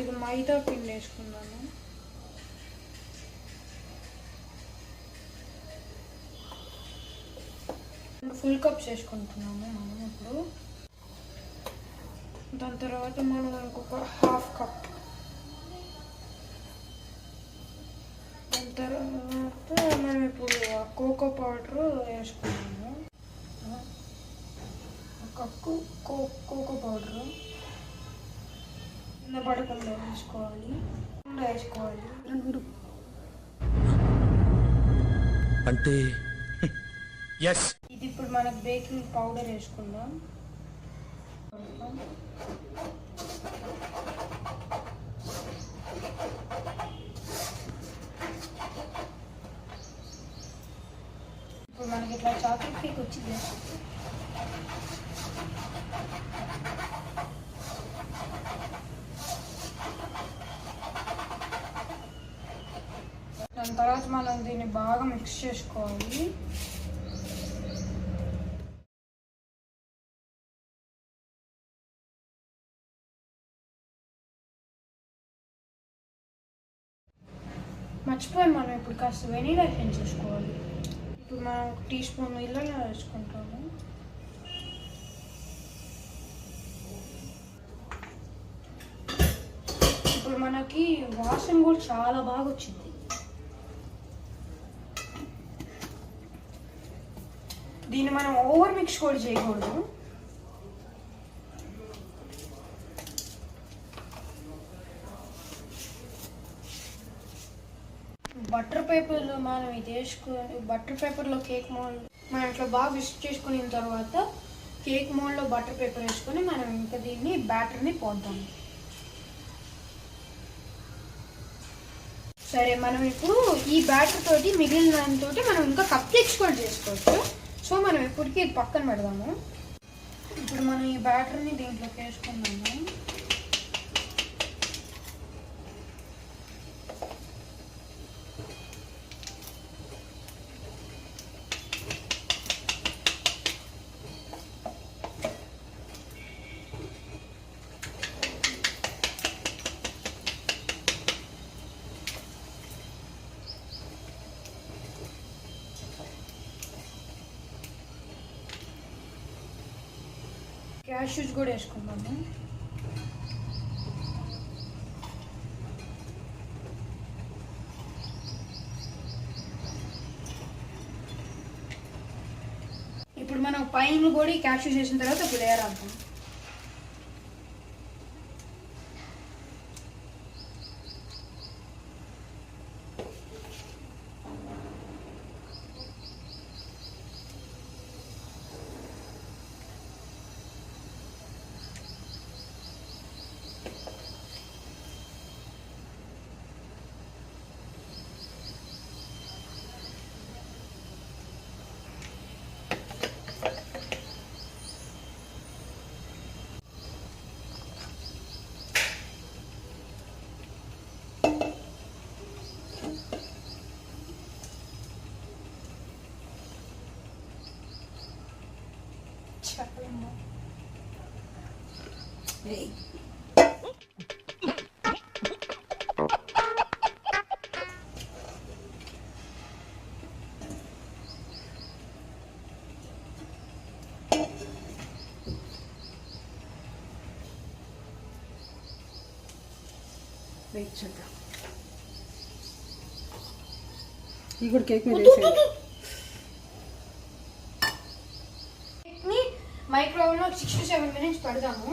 ఇది మైదా పిండి వేసుకున్నాను ఫుల్ కప్స్ వేసుకుంటున్నాము మనం ఇప్పుడు. దాని తర్వాత మనం ఇంకొక హాఫ్ కప్. దాని తర్వాత మనం ఇప్పుడు కోకో పౌడర్ వేసుకున్నాము ఒక కప్పు కో కోకో పౌడరు. కింద పడకుండా వేసుకోవాలి. వేసుకోవాలి అంటే ఎస్ ఇది ఇప్పుడు మనకు బేకింగ్ పౌడర్ వేసుకుందాం. ఇప్పుడు మనకి ఇట్లా చాక్లెట్ కేక్ వచ్చింది. తర్వాత మనం దీన్ని బాగా మిక్స్ చేసుకోవాలి. మర్చిపోయి మనం ఇప్పుడు కాస్త వెనీలా ఎసెన్స్ చేసుకోవాలి. ఇప్పుడు మనం ఒక టీ స్పూన్ ఇళ్ళలో వేసుకుంటాము. ఇప్పుడు మనకి వాసన కూడా చాలా బాగా వచ్చింది. దీన్ని మనం ఓవర్ మిక్స్ కూడా చేయకూడదు. బటర్ పేపర్లో మనం ఇది వేసుకుని బటర్ పేపర్లో కేక్ మోల్డ్ మనం ఇట్లా బాగా విస్ట్ చేసుకున్న తర్వాత కేక్ మోల్డ్లో బటర్ పేపర్ వేసుకొని మనం ఇంకా దీన్ని బ్యాటర్ని పోద్దాం. సరే మనం ఇప్పుడు ఈ బ్యాటర్ తోటి మిగిలిన దానితోటి మనం ఇంకా కప్ కేక్స్ కూడా చేసుకోవచ్చు. సో మనం ఇప్పటికి ఇది పక్కన పెడదాము. ఇప్పుడు మనం ఈ బ్యాటర్ని దీంట్లోకి వేసుకున్నాము క్యాష్యూస్ కూడా వేసుకుందాము. ఇప్పుడు మనం పైన కూడా క్యాష్యూస్ వేసిన తర్వాత ఇప్పుడు లేయర్ ఆడతాం చెప్పమ్మా వెయిట్ చేద్దాం కూడా కేక్ మీద వద్దు, మైక్రోవేవ్లో సిక్స్ టు సెవెన్ మినిట్స్ పెడదాము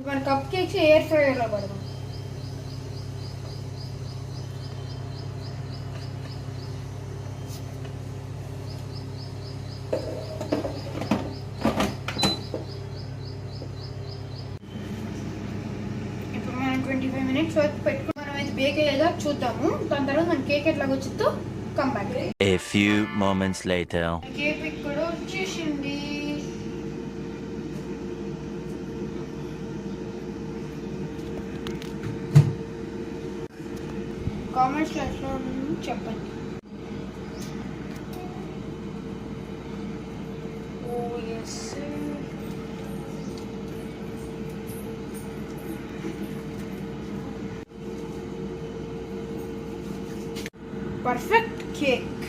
మన కప్ కేక్స్ ఎయిర్ ఫ్రైయర్లో పడదాం మినిట్స్ వరకు పెట్టుకుని మనం అయితే బేక్ అయ్యేలా చూద్దాము. దాని తర్వాత మన కేక్ ఎట్లా వచ్చిందో come back A few moments later. Cake ఇక్కడ వచ్చేసింది. కామెంట్స్లో చెప్పండి. ఓ ఎస్ పర్ఫెక్ట్ కేక్